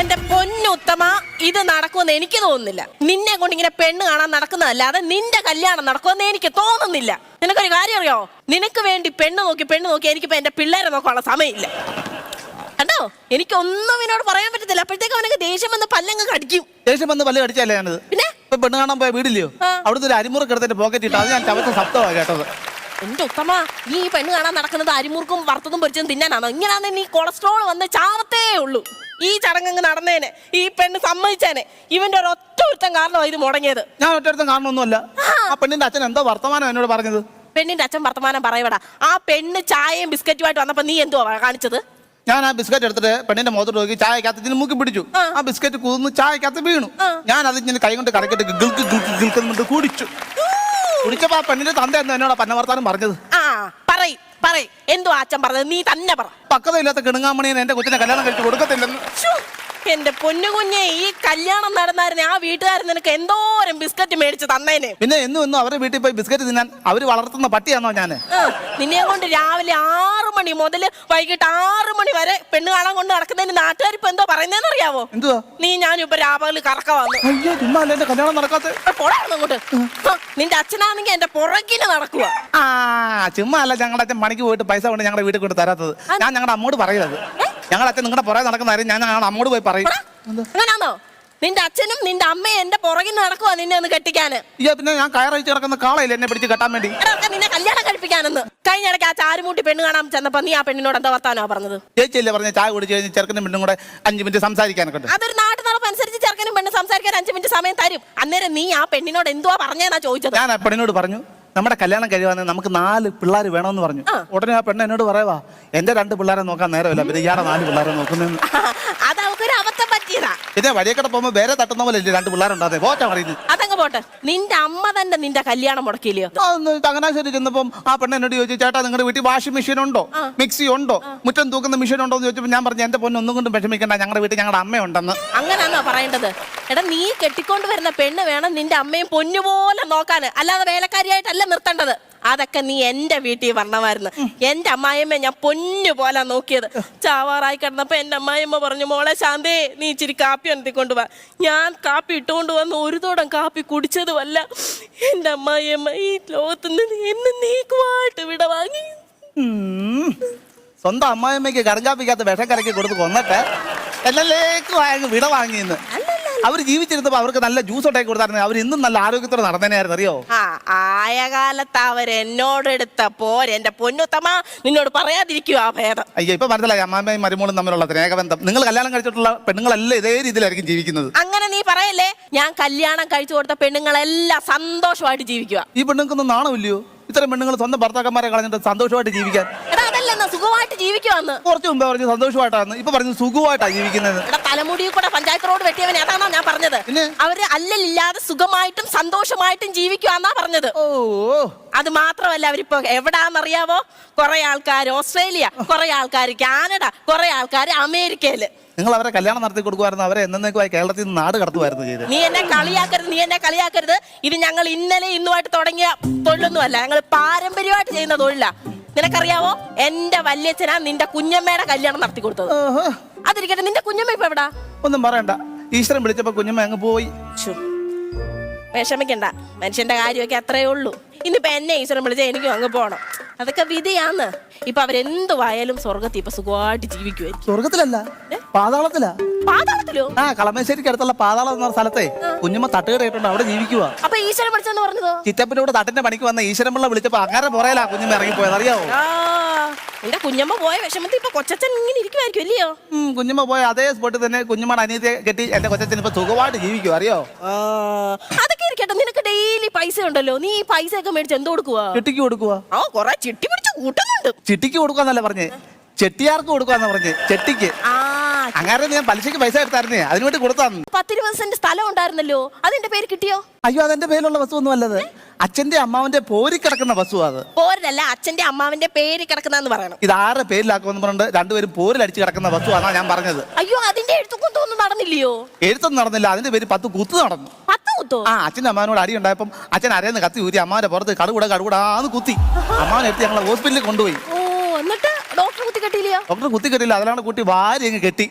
എന്റെ പൊന്നുത്തമ ഇത് നടക്കുമെന്ന് എനിക്ക് തോന്നുന്നില്ല. നിന്നെ കൊണ്ട് ഇങ്ങനെ പെണ്ണ് കാണാൻ നടക്കുന്നതല്ലാതെ നിന്റെ കല്യാണം നടക്കുമെന്ന് എനിക്ക് തോന്നുന്നില്ല. നിനക്കൊരു കാര്യം അറിയോ? നിനക്ക് വേണ്ടി പെണ്ണ് നോക്കി പെണ്ണ് നോക്കി എനിക്കിപ്പോ എന്റെ പിള്ളേരെ നോക്കാനുള്ള സമയമില്ല. കണ്ടോ? എനിക്കൊന്നും ഇതിനോട് പറയാൻ പറ്റത്തില്ല. അപ്പോഴത്തേക്ക് അവനൊക്കെ ദേഷ്യം വന്ന് പല്ലങ്ങ് കടിക്കും. ദേഷ്യം വന്ന് പല്ല് കടിച്ചല്ലേ ഞാനത്? പിന്നെ? പെണ്ണ് കാണാൻ പോയ വീടില്ലയോ. അവിടുത്തെ ഒരു അരിമുറ കിടത്തിന്റെ പോക്കറ്റ് ഇട്ട് അത് ഞാൻ ചവച്ച ശബ്ദമാണ് കേട്ടത്. എന്റെ ഉത്തമ നീ ഈ പെണ്ണ് കാണാൻ നടക്കുന്നത് അരിമുറുക്കും വറുത്തതും പൊരിച്ചതും തിന്നാനാണോ? ഇങ്ങനെയാണ് നീ കൊളസ്ട്രോൾ വന്ന് ചാവത്തേ ഉള്ളൂ. ഈ ചടങ്ങ് നടന്നേനെ ഈ പെണ്ണ് സമ്മതിച്ചേനെ. ഇവന്റെ ഒരു ഒറ്റ ഒരുത്തം കാരണമാണ് ഇത് മുടങ്ങിയത്. ഞാൻ ഒറ്റടുത്തും കാരണമൊന്നുമല്ല. ആ. പെണ്ണിന്റെ അച്ഛൻ എന്തോ വർത്തമാനം എന്നോട് പറഞ്ഞത്. പെണ്ണിന്റെ അച്ഛൻ വർത്തമാനം പറയവടാ. ആ പെണ്ണ് ചായയും ബിസ്ക്കറ്റുമായിട്ട് വന്നപ്പോ നീ എന്തുവാ കാണിച്ചത്? ഞാൻ ആ ബിസ്ക്കറ്റ് എടുത്തിട്ട് പെണ്ണിന്റെ മുഖത്തോട്ട് നോക്കി ചായക്കകത്ത് ഇതിന് മൂക്കി പിടിച്ചു. ആ. ബിസ്ക്കറ്റ് കുതിർന്ന് ചായക്കകത്ത് വീണു. ഞാൻ അത് ഇങ്ങനെ കൈ കൊണ്ട് കടക്കിട്ട് ഗിൽക്ക് ഗിൽക്ക് ഗിൽക്കുന്നുണ്ട് കുടിച്ചു. കുടിച്ചപ്പോ ആ പെണ്ണിന്റെ തന്ത എന്ന് എന്നോട് പന്ന വർത്താനം പറഞ്ഞത്? ആ പറയ് പറയ്. എന്തോ ആച്ചൻ പറഞ്ഞത്? നീ തന്നെ പറ. പക്വതയില്ലാത്ത കിണുങ്ങാമണിയെ എന്റെ കൊച്ചിനെ കല്യാണം കഴിച്ചു കൊടുക്കത്തില്ലെന്ന്. ശ്ശോ, എന്റെ പൊന്നു കുഞ്ഞെ ഈ കല്യാണം നടന്നായിരുന്നെ ആ വീട്ടുകാരൻ നിനക്ക് എന്തോരം ബിസ്ക്കറ്റ് മേടിച്ച് തന്നേനെ? പിന്നെ എന്നും എന്നും അവരുടെ വീട്ടിൽ പോയി ബിസ്ക്കറ്റ് തിന്നാൻ അവർ വളർത്തുന്ന പട്ടിയാണോ ഞാൻ നിന്നെ കൊണ്ട് രാവിലെ ആറു മണി മുതൽ വൈകിട്ട് ആറു മണി വരെ പെണ്ണ് കാണാൻ കൊണ്ട് നടക്കുന്നതിന് നാട്ടുകാർ ഇപ്പൊ എന്തോ പറയുന്നതെന്ന് അറിയാവോ? എന്തുവാ? നീ ഞാനും ഇപ്പൊ രാവിലെ കറക്ക വന്നു. അയ്യോ ചുമ്മാ അല്ല എന്റെ കല്യാണം നടക്കാത്ത പോടായിരുന്നു അങ്ങോട്ട്. നിന്റെ അച്ഛനാണെങ്കിൽ എന്റെ പുറകിന് നടക്കുക ആ ചുമ്മാ അല്ല ഞങ്ങളുടെ അച്ഛൻ പണിക്ക് പോയിട്ട് പൈസ കൊണ്ട് ഞങ്ങളുടെ വീട്ടിൽ കൊണ്ട് തരാത്തത്. ഞാൻ ഞങ്ങളുടെ അമ്മോട് പറയുന്നത് ഞങ്ങളുടെ അച്ഛൻ നിങ്ങളുടെ പുറകെ നടക്കുന്ന കാര്യം ഞാൻ ഞങ്ങൾ അമ്മോട് പോയി പറയും. അങ്ങനാന്നോ? നിന്റെ അച്ഛനും നിന്റെ അമ്മയും എന്റെ പുറകിൽ നടക്കുക നിന്നെ ഒന്ന് കെട്ടിക്കാന്. പിന്നെ ഞാൻ കയറഴിച്ച് കിടക്കുന്ന കാളയില്ല എന്നെ പിടിച്ച് കെട്ടാൻ വേണ്ടി? നിന്നെ കല്യാണം കഴിപ്പിക്കാനെന്ന്. കഴിഞ്ഞ ഇടയ്ക്ക് ആ ചാരുമൂട്ടി പെണ്ണ് കാണാൻ ചെന്നപ്പോ നീ ആ പെണ്ണിനോട് എന്താ വർത്താനോ പറഞ്ഞത്? ചേച്ചിയല്ലേ പറഞ്ഞ ചായ കുടിച്ച് കഴിഞ്ഞ് ചെറുക്കനും പെണ്ണും കൂടെ അഞ്ച് മിനിറ്റ് സംസാരിക്കാനൊക്കെ ഉണ്ട്. അതൊരു നാട്ടു നടപ്പ് അനുസരിച്ച് ചെറുക്കനും പെണ്ണ് സംസാരിക്കാൻ അഞ്ചു മിനിറ്റ് സമയം തരും. അന്നേരം നീ ആ പെണ്ണിനോട് എന്തുവാ പറഞ്ഞേന്നാ ചോദിച്ചത്? ഞാൻ ആ പെണ്ണിനോട് പറഞ്ഞു നമ്മുടെ കല്യാണം കഴിയുവാന്നെ നമുക്ക് നാല് പിള്ളേർ വേണമെന്ന് പറഞ്ഞു. ഉടനെ ആ പെണ്ണ് എന്നോട് പറയവാ എന്റെ രണ്ട് പിള്ളേരെ നോക്കാൻ നേരമില്ല പിന്നെ ഇയാളെ നാല് പിള്ളേരെ നോക്കുന്നതെന്ന് അത് അബദ്ധം പറ്റിയതാ. പിന്നെ വഴിയൊക്കെ പോകുമ്പോൾ വേറെ തട്ടുന്ന പോലെ ഇല്ലേ രണ്ട് പിള്ളേരുണ്ടാതെ പോറ്റാ പറയുന്നത് അതങ്ങ് പോട്ടെ. നിന്റെ അമ്മ തന്നെ നിന്റെ കല്യാണം മുടക്കിയില്ലയോ? അതൊന്ന് ചങ്ങനാശ്ശേരി ചെന്നപ്പം ആ പെണ്ണ് എന്നോട് ചോദിച്ചു ചേട്ടാ നിങ്ങളുടെ വീട്ടിൽ വാഷിംഗ് മെഷീൻ ഉണ്ടോ? മിക്സി ഉണ്ടോ മുറ്റം തൂക്കുന്ന മെഷീൻ ഉണ്ടോ? എന്ന് ചോദിച്ചപ്പോൾ ഞാൻ പറഞ്ഞു എന്റെ പൊന്നെ ഒന്നും കൊണ്ടും വിഷമിക്കണ്ട ഞങ്ങളുടെ വീട്ടിൽ ഞങ്ങളുടെ അമ്മയുണ്ടെന്ന് അങ്ങനാന്നോ പറയേണ്ടത്. എടാ നീ കെട്ടിക്കൊണ്ട് വരുന്ന പെണ്ണ് വേണം നിന്റെ അമ്മയും പൊന്നുപോലെ നോക്കാന്. അല്ലാതെ വേലക്കാരിയായിട്ടല്ല നിർത്തേണ്ടത്. അതൊക്കെ നീ എന്റെ വീട്ടിൽ വരണമായിരുന്നു. എന്റെ അമ്മായിമ്മ ഞാൻ പൊന്നു പോലെ നോക്കിയത്. ചാവാറായി കിടന്നപ്പോ എന്റെ അമ്മായിമ്മ പറഞ്ഞു മോളെ ശാന്തേ നീ ഇച്ചിരി കാപ്പി എണത്തിക്കൊണ്ട് വാ ഞാൻ കാപ്പി ഇട്ടുകൊണ്ട് വന്ന് ഒരു തോടം കാപ്പി കുടിച്ചതുമല്ല. എന്റെ അമ്മായിയമ്മ ഈ ലോകത്ത് നിന്ന് എന്നെ നീക്കുവായിട്ട് വിട വാങ്ങി. സ്വന്തം അമ്മായിമ്മയ്ക്ക് കടങ്കാപ്പിക്കാത്ത വിഷം കലക്കി കൊടുത്ത് കൊന്നിട്ട് അങ്ങ് വിട വാങ്ങിയെന്ന് അവർ ജീവിച്ചിരുന്നപ്പോ അവർക്ക് നല്ല ജ്യൂസ് ഉണ്ടാക്കി കൊടുത്തായിരുന്നു. അവർ ഇന്നും നല്ല ആരോഗ്യത്തോടെ നടന്നേനായിരുന്നു അറിയോ? ആ ആയ കാലത്ത് അവർ എന്നോടെടുത്ത പോരെ എന്റെ പൊന്നുത്തമ്മ നിന്നോട് പറയാതിരിക്കുക ആ ഭേദം. അയ്യോ ഇപ്പൊ മനസ്സിലായി. അമ്മാമ്മയും മരുമോളും തമ്മിലുള്ള സ്നേഹബന്ധം. നിങ്ങൾ കല്യാണം കഴിച്ചിട്ടുള്ള പെണ്ണുങ്ങളെല്ലാം ഇതേ രീതിയിലായിരിക്കും ജീവിക്കുന്നത്? അങ്ങനെ നീ പറയല്ലേ? ഞാൻ കല്യാണം കഴിച്ചു കൊടുത്ത പെണ്ണുങ്ങളെല്ലാം സന്തോഷമായിട്ട് ജീവിക്കുക ഈ പെണ്ണുങ്ങൾക്കൊന്നും നാണമില്ലയോ? ഇത്തരം പെണ്ണുങ്ങൾ സ്വന്തം ഭർത്താക്കന്മാരെ കളഞ്ഞിട്ട് സന്തോഷമായിട്ട് ജീവിക്കാൻ. എടാ അതല്ലെന്ന് സുഖമായിട്ട് ജീവിക്കുവാന്ന്. കുറച്ച് മുമ്പേ പറഞ്ഞു സന്തോഷമായിട്ടാണ് ഇപ്പൊ പറഞ്ഞു സുഖമായിട്ടാണ് ജീവിക്കുന്നത്. എടാ തലമുടിയിൽ കൂടെ പഞ്ചായത്ത് റോഡ് വെട്ടിയവനെ പറഞ്ഞത്? അവർ അല്ലലില്ലാതെ സുഖമായിട്ടും സന്തോഷമായിട്ടും ജീവിക്കുവാന്നാ പറഞ്ഞത്. ഓ. അത് മാത്രമല്ല അവരിപ്പോ എവിടാന്നറിയാവോ? കുറെ ആൾക്കാർ ഓസ്ട്രേലിയ കുറെ ആൾക്കാർ കാനഡ കുറെ ആൾക്കാർ അമേരിക്കയിൽ. നിങ്ങൾ അവരെ കല്യാണം നടത്തി കൊടുക്കുമായിരുന്നു. അവരെ എന്നേക്കുമായി കേരളത്തിൽ നിന്ന് നാട് കടത്തുമായിരുന്നു ചെയ്ത്. നീ എന്നെ കളിയാക്കരുത് നീ എന്നെ കളിയാക്കരുത്. ഇത് ഞങ്ങൾ ഇന്നലെ ഇന്നുമായിട്ട് തുടങ്ങിയ തൊഴിലൊന്നുമല്ല. ഞങ്ങൾ പാരമ്പര്യമായിട്ട് ചെയ്യുന്ന തൊഴിലാ. നിനക്കറിയാവോ? എന്റെ വല്യച്ഛനാ നിന്റെ കുഞ്ഞമ്മയുടെ കല്യാണം നടത്തി കൊടുത്തത്. അതിരിക്കട്ടെ നിന്റെ കുഞ്ഞമ്മ ഇപ്പൊ എവിടാ? ഒന്നും പറയണ്ട. ഈശ്വരൻ വിളിച്ചപ്പോ കുഞ്ഞമ്മ അങ്ങ് പോയി. ശ്ശോ. വിഷമിക്കണ്ട. മനുഷ്യന്റെ കാര്യമൊക്കെ അത്രേ ഉള്ളൂ. ഇന്നിപ്പോ എന്നെ ഈശ്വരൻ വിളിച്ച എനിക്കും അങ്ങ് പോണം. അതൊക്കെ വിധിയാന്ന് ഇപ്പൊ അവരെന്തുവായാലും സ്വർഗത്തിൽ ഇപ്പൊ സുഖമായിട്ട് ജീവിക്കുമായിരിക്കും സ്വർഗത്തിലല്ല പാതാളത്തിലാ. പാതാളത്തിലോ? ആ കളമശ്ശേരിക്ക് അടുത്തുള്ള പാതാളം എന്ന സ്ഥലത്തെ കുഞ്ഞമ്മ തട്ടുകടയിട്ടുണ്ട് അവിടെ ജീവിക്കുക അപ്പൊ ഈശ്വരൻ പഠിച്ചെന്ന് പറഞ്ഞതോ? ചിറ്റപ്പന്റെ കൂടെ തട്ടിന്റെ പണിക്ക് വന്ന ഈശ്വരൻപിള്ള വിളിച്ചപ്പോ അങ്ങനെ പുറയിലാ കുഞ്ഞമ്മ ഇറങ്ങിപ്പോയത് അറിയാവോ? ആ നിന്റെ കുഞ്ഞമ്മ പോയ വിഷമത്തിൽ ഇപ്പൊ കൊച്ചച്ഛൻ ഇങ്ങനെ ഇരിക്കുമായിരിക്കും അല്ലയോ ഉം, കുഞ്ഞമ്മ പോയ അതേ സ്പോട്ടിൽ തന്നെ കുഞ്ഞുമ്മയുടെ അനിയത്തെ കെട്ടി എന്റെ കൊച്ചച്ഛൻ ഇപ്പൊ സുഖമായിട്ട് ജീവിക്കും അറിയോ അതൊക്കെ ഇരിക്കട്ടെ നിനക്ക് ഡെയിലി പൈസ ഉണ്ടല്ലോ. നീ ഈ പൈസ ഒക്കെ മേടിച്ച് എന്ത് കൊടുക്കുക ചിട്ടിക്ക് കൊടുക്കുക ആ കൊറേ ചിട്ടി പിടിച്ച് കൂട്ടുന്നുണ്ട്. ചിട്ടിക്ക് കൊടുക്കാന്നല്ല പറഞ്ഞേ? ചെട്ടിയാർക്ക് കൊടുക്കാന്ന് പറഞ്ഞേ? ചെട്ടിക്ക്. ആ അങ്ങനെ ഞാൻ പലിശക്ക് പൈസ എടുത്തായിരുന്നേ. അതിനുവേണ്ടി കൊടുത്താന്ന് പത്തിരുപത് സെന്റ് സ്ഥലം ഉണ്ടായിരുന്നല്ലോ. അതിന്റെ പേര് കിട്ടിയോ? അയ്യോ അതെന്റെ പേരിലുള്ള വസ്തു ഒന്നും അല്ലത്. അച്ഛന്റെ അമ്മാവന്റെ പോരി കിടക്കുന്ന വസ്തു അത്. പോരല്ല അച്ഛന്റെ അമ്മാവന്റെ പേര് കിടക്കുന്നെന്ന് പറയണം. ഇത് ആരുടെ പേരിലാക്കുമെന്ന് പറഞ്ഞിട്ട് രണ്ടുപേരും പോരിലടിച്ച് കിടക്കുന്ന വസ്തു ആണോ ഞാൻ പറഞ്ഞത്. അയ്യോ അതിന്റെ എഴുത്തും കുത്തൊന്നും നടന്നില്ലയോ? എഴുത്തൊന്നും നടന്നില്ല. അതിന്റെ പേര് പത്ത് കുത്ത് നടന്നു. പത്ത് കുത്തോ? ആ അച്ഛന്റെ അമ്മാവനോട് അടി ഉണ്ടായപ്പം അച്ഛൻ അരയെന്ന് കത്തി ഊരി അമ്മാവന്റെ പുറത്ത് കടുകൂടെ കടുകൂടാന്ന് കുത്തി. അമ്മാവനെ എടുത്ത് ഞങ്ങളെ ഹോസ്പിറ്റലിൽ കൊണ്ടുപോയി. ഓ എന്നിട്ട് ഡോക്ടർ കുത്തി കെട്ടിയില്ലയോ? ഡോക്ടർ കുത്തി കെട്ടില്ല അതിലാണ് കുട്ടി വാരി അങ്ങ് കെട്ടി.